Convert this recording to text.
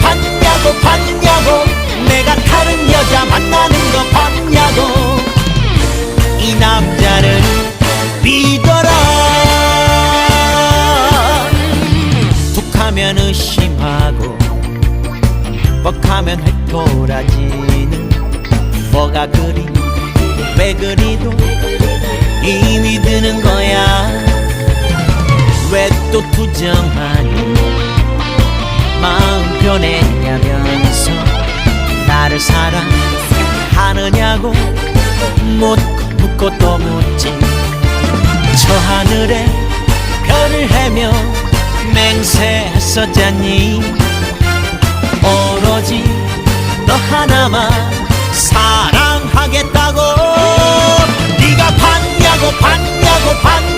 봤냐고 봤냐고 내가 다른 여자 만나는 거 봤냐고. 이 남자를 믿어라. 툭하면 의심하고 뻑하면 획돌아지는 뭐가 그리 왜 그리도 힘이 드는 거야. 왜 또 투정하니 변했냐면서 나를 사랑하느냐고 묻고 묻고 또 묻지. 저 하늘에 별을 헤며 맹세했었잖니. 오로지 너 하나만 사랑하겠다고. 네가 봤냐고 봤냐고 봤냐고